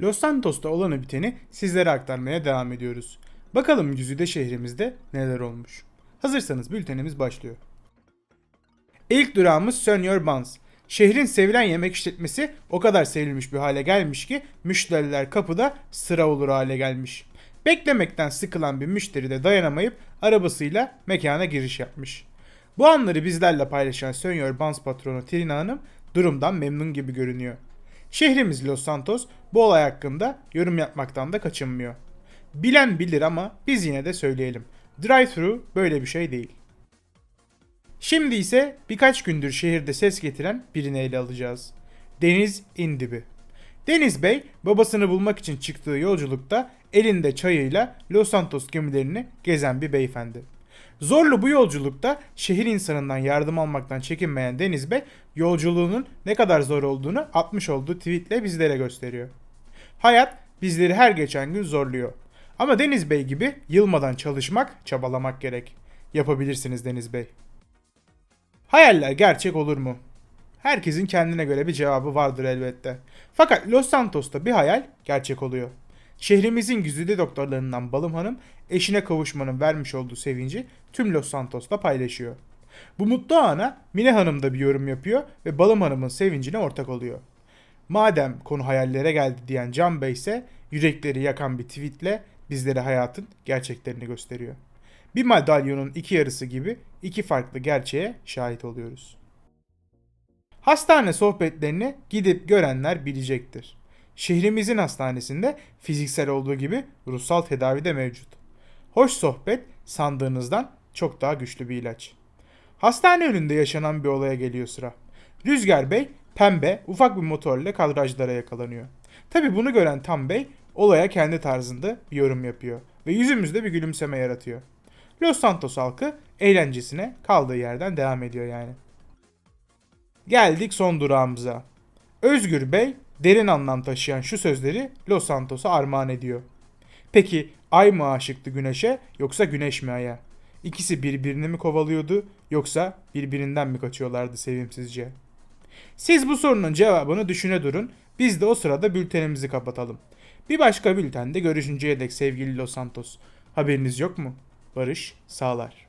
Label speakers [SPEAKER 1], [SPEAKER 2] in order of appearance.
[SPEAKER 1] Los Santos'ta olanı biteni sizlere aktarmaya devam ediyoruz. Bakalım Güzide şehrimizde neler olmuş. Hazırsanız bültenimiz başlıyor. İlk durağımız Senior Buns. Şehrin sevilen yemek işletmesi o kadar sevilmiş bir hale gelmiş ki müşteriler kapıda sıra olur hale gelmiş. Beklemekten sıkılan bir müşteri de dayanamayıp arabasıyla mekana giriş yapmış. Bu anları bizlerle paylaşan Senior Buns patronu Trina Hanım durumdan memnun gibi görünüyor. Şehrimiz Los Santos bu olay hakkında yorum yapmaktan da kaçınmıyor. Bilen bilir ama biz yine de söyleyelim. Drive-thru böyle bir şey değil. Şimdi ise birkaç gündür şehirde ses getiren birini ele alacağız. Deniz İndibi. Deniz Bey babasını bulmak için çıktığı yolculukta elinde çayıyla Los Santos gemilerini gezen bir beyefendi. Zorlu bu yolculukta şehir insanından yardım almaktan çekinmeyen Deniz Bey yolculuğunun ne kadar zor olduğunu atmış olduğu tweetle bizlere gösteriyor. Hayat bizleri her geçen gün zorluyor. Ama Deniz Bey gibi yılmadan çalışmak, çabalamak gerek. Yapabilirsiniz Deniz Bey. Hayaller gerçek olur mu? Herkesin kendine göre bir cevabı vardır elbette. Fakat Los Santos'ta bir hayal gerçek oluyor. Şehrimizin güzide doktorlarından Balım Hanım eşine kavuşmanın vermiş olduğu sevinci tüm Los Santos'ta paylaşıyor. Bu mutlu ana Mine Hanım da bir yorum yapıyor ve Balım Hanım'ın sevincine ortak oluyor. Madem konu hayallere geldi diyen Can Bey ise yürekleri yakan bir tweetle bizlere hayatın gerçeklerini gösteriyor. Bir madalyonun iki yarısı gibi iki farklı gerçeğe şahit oluyoruz. Hastane sohbetlerini gidip görenler bilecektir. Şehrimizin hastanesinde fiziksel olduğu gibi ruhsal tedavi de mevcut. Hoş sohbet sandığınızdan çok daha güçlü bir ilaç. Hastane önünde yaşanan bir olaya geliyor sıra. Rüzgar Bey pembe ufak bir motorla kadrajlara yakalanıyor. Tabi bunu gören Tam Bey olaya kendi tarzında bir yorum yapıyor ve yüzümüzde bir gülümseme yaratıyor. Los Santos halkı eğlencesine kaldığı yerden devam ediyor yani. Geldik son durağımıza. Özgür Bey derin anlam taşıyan şu sözleri Los Santos'a armağan ediyor. Peki ay mı aşıktı güneşe yoksa güneş mi aya? İkisi birbirini mi kovalıyordu yoksa birbirinden mi kaçıyorlardı sevimsizce? Siz bu sorunun cevabını düşüne durun. Biz de o sırada bültenimizi kapatalım. Bir başka bültende görüşünceye dek sevgili Los Santos. Haberiniz yok mu? Barış sağlar.